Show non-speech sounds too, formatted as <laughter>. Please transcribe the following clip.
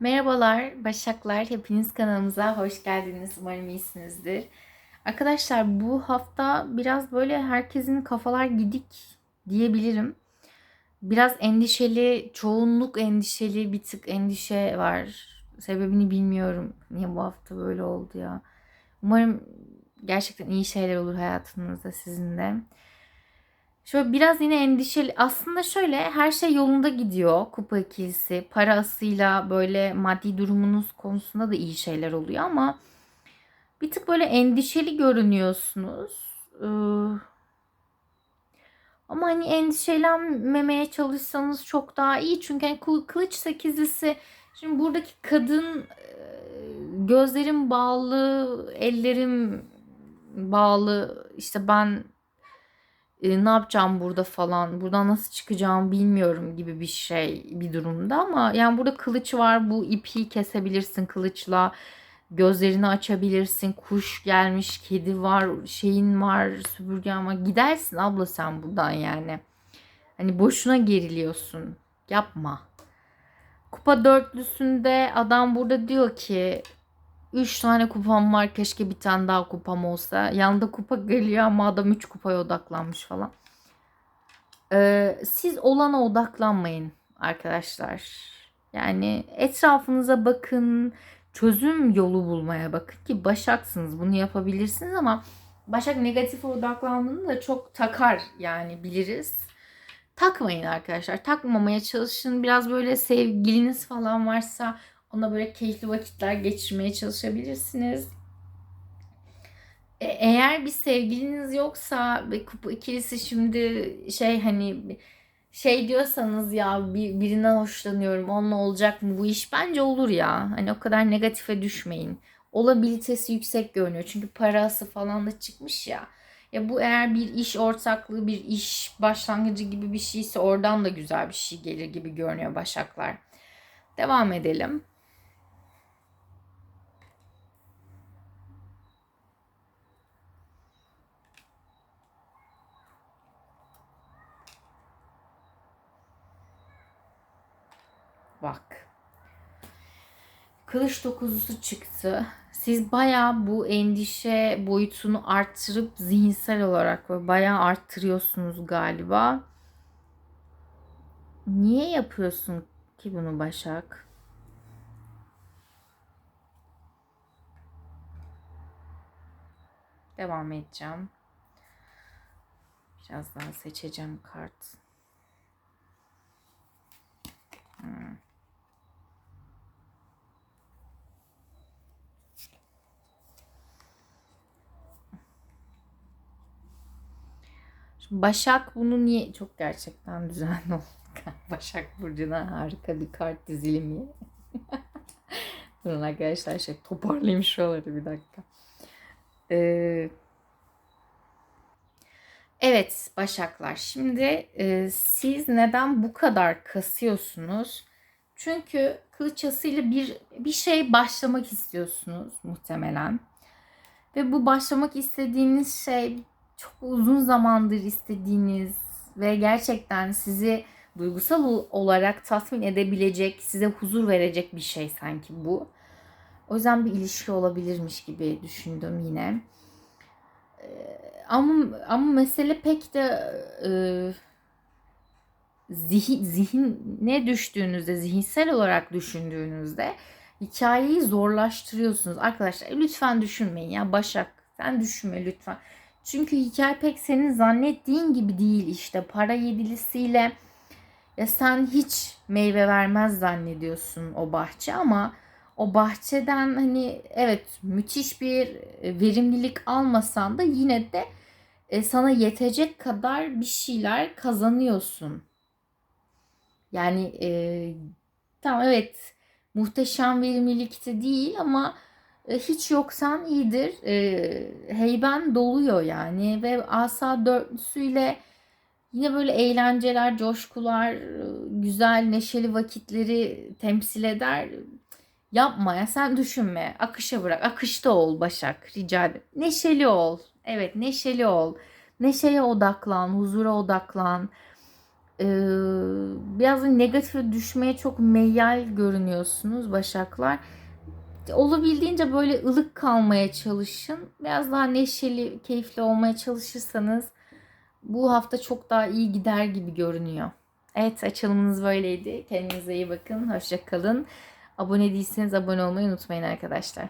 Merhabalar Başaklar, hepiniz kanalımıza hoş geldiniz. Umarım iyisinizdir. Arkadaşlar bu hafta biraz böyle herkesin kafalar gidik diyebilirim. Biraz endişeli, çoğunluk endişeli, bir tık endişe var. Sebebini bilmiyorum. Niye bu hafta böyle oldu ya. Umarım gerçekten iyi şeyler olur hayatınızda sizin de. Şöyle biraz yine endişeli. Aslında şöyle her şey yolunda gidiyor kupa ikilisi. Parasıyla böyle maddi durumunuz konusunda da iyi şeyler oluyor ama bir tık böyle endişeli görünüyorsunuz. Ee, ama hani endişelenmemeye çalışsanız çok daha iyi. Çünkü hani kıl- kılıç sekizlisi şimdi buradaki kadın e, gözlerim bağlı, ellerim bağlı. İşte ben e, ne yapacağım burada falan, buradan nasıl çıkacağım bilmiyorum gibi bir şey bir durumda ama yani burada kılıç var. Bu ipi kesebilirsin kılıçla. Gözlerini açabilirsin. Kuş gelmiş, kedi var, şeyin var, süpürgen var. Gidersin abla sen buradan yani. Hani boşuna geriliyorsun. Yapma. Kupa dörtlüsünde adam burada diyor ki 3 tane kupam var keşke bir tane daha kupam olsa. Yanında kupa geliyor ama adam 3 kupaya odaklanmış falan. Ee, siz olana odaklanmayın arkadaşlar. Yani etrafınıza bakın. Çözüm yolu bulmaya bakın ki başaksınız. Bunu yapabilirsiniz ama Başak negatife odaklandığında da çok takar yani biliriz. Takmayın arkadaşlar. Takmamaya çalışın. Biraz böyle sevgiliniz falan varsa ona böyle keyifli vakitler geçirmeye çalışabilirsiniz. E, eğer bir sevgiliniz yoksa ve ikilisi şimdi şey hani şey diyorsanız ya bir, birinden hoşlanıyorum onunla olacak mı bu iş bence olur ya. Hani o kadar negatife düşmeyin. Olabilitesi yüksek görünüyor. Çünkü parası falan da çıkmış ya. Ya bu eğer bir iş ortaklığı, bir iş başlangıcı gibi bir şeyse oradan da güzel bir şey gelir gibi görünüyor Başaklar. Devam edelim. Bak. Kılıç dokuzusu çıktı. Siz bayağı bu endişe boyutunu arttırıp zihinsel olarak böyle bayağı arttırıyorsunuz galiba. Niye yapıyorsun ki bunu Başak? Devam edeceğim. Biraz daha seçeceğim kart. Hmm. Başak bunu niye çok gerçekten düzenli oldu. <laughs> Başak Burcu'na harika bir kart dizilimi. <laughs> Durun arkadaşlar şey toparlayayım şuraları bir dakika. Ee, evet Başaklar şimdi e, siz neden bu kadar kasıyorsunuz? Çünkü kılıç asıyla bir bir şey başlamak istiyorsunuz muhtemelen. Ve bu başlamak istediğiniz şey çok uzun zamandır istediğiniz ve gerçekten sizi duygusal olarak tatmin edebilecek, size huzur verecek bir şey sanki bu. O yüzden bir ilişki olabilirmiş gibi düşündüm yine. Ee, ama ama mesele pek de e, zihin zihine düştüğünüzde, zihinsel olarak düşündüğünüzde hikayeyi zorlaştırıyorsunuz. Arkadaşlar lütfen düşünmeyin ya Başak sen düşünme lütfen. Çünkü hikaye pek senin zannettiğin gibi değil işte para yedilisiyle ya sen hiç meyve vermez zannediyorsun o bahçe ama o bahçeden hani evet müthiş bir e, verimlilik almasan da yine de e, sana yetecek kadar bir şeyler kazanıyorsun. Yani e, tamam evet muhteşem verimlilikte değil ama hiç yoksan iyidir. E, heyben doluyor yani ve asa dörtlüsüyle yine böyle eğlenceler, coşkular, e, güzel neşeli vakitleri temsil eder. Yapma ya sen düşünme. Akışa bırak. Akışta ol Başak rica ederim. Neşeli ol. Evet neşeli ol. Neşeye odaklan, huzura odaklan. Ee, biraz negatife düşmeye çok meyyal görünüyorsunuz Başaklar. Olabildiğince böyle ılık kalmaya çalışın. Biraz daha neşeli, keyifli olmaya çalışırsanız bu hafta çok daha iyi gider gibi görünüyor. Evet açılımınız böyleydi. Kendinize iyi bakın. Hoşça kalın. Abone değilseniz abone olmayı unutmayın arkadaşlar.